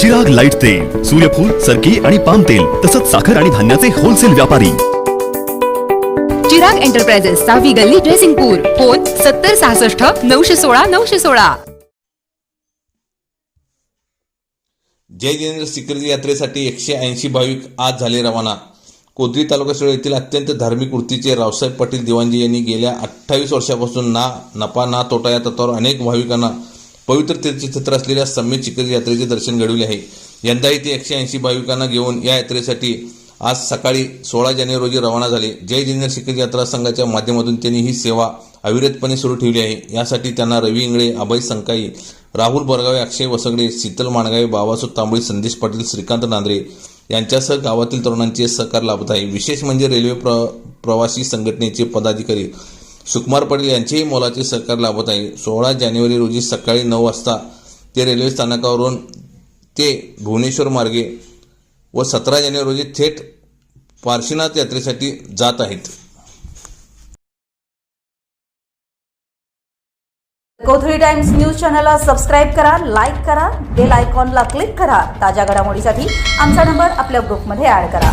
Chirag light तेल सूर्यफूल सरकी आणि पाम तेल तसंच साखर आणि धान्याचे होलसेल व्यापारी. चिराग एंटरप्राइजेस सहावी गल्ली ड्रेसिंगपूर फोन सत्तर सहासष्ट नऊशे सोळा नऊशे सोळा. जय जिनेंद्र सिकर्जी यात्रेसाठी एकशे ऐंशी भाविक आज झाले रवाना. कोथरी तालुका शिरोळ येथील अत्यंत धार्मिक वृत्तीचे रावसाहेब पाटील दिवाणजी यांनी गेल्या अठ्ठावीस वर्षापासून ना नफा ना तोटा या तत्वावर अनेक भाविकांना पवित्र तीर्थक्षेत्र असलेल्या सम्य चिखल यात्रेचे दर्शन घडविले आहे. यंदाही ते एकशे ऐंशी भाविकांना घेऊन या यात्रेसाठी आज सकाळी सोळा जानेवारी रोजी रवाना झाले. जय जिनेंद्र शिखर यात्रा संघाच्या माध्यमातून त्यांनी ही सेवा अविरतपणे सुरू ठेवली आहे. यासाठी त्यांना रवी इंगळे अभय संकाई राहुल बरगावे अक्षय वसगडे शीतल माणगावे बाबासो तांबळी संदेश पाटील श्रीकांत नांद्रे यांच्यासह गावातील तरुणांचे सहकार लाभत आहे. विशेष म्हणजे रेल्वे प्र प्रवासी संघटनेचे पदाधिकारी सुकुमार पाटील यांचेही मोलाचे सहकार लाभत आहे. सोळा जानेवारी रोजी सकाळी नऊ वाजता ते रेल्वे स्थानकावरून ते भुवनेश्वर मार्गे व सतरा जानेवारी रोजी थेट पार्शीनाथ यात्रेसाठी जात आहेत. कोथळी टाइम्स न्यूज चॅनलला सबस्क्राईब करा लाईक करा बेल आयकॉनला क्लिक करा. ताज्या घडामोडीसाठी आमचा नंबर आपल्या ग्रुपमध्ये ऍड करा.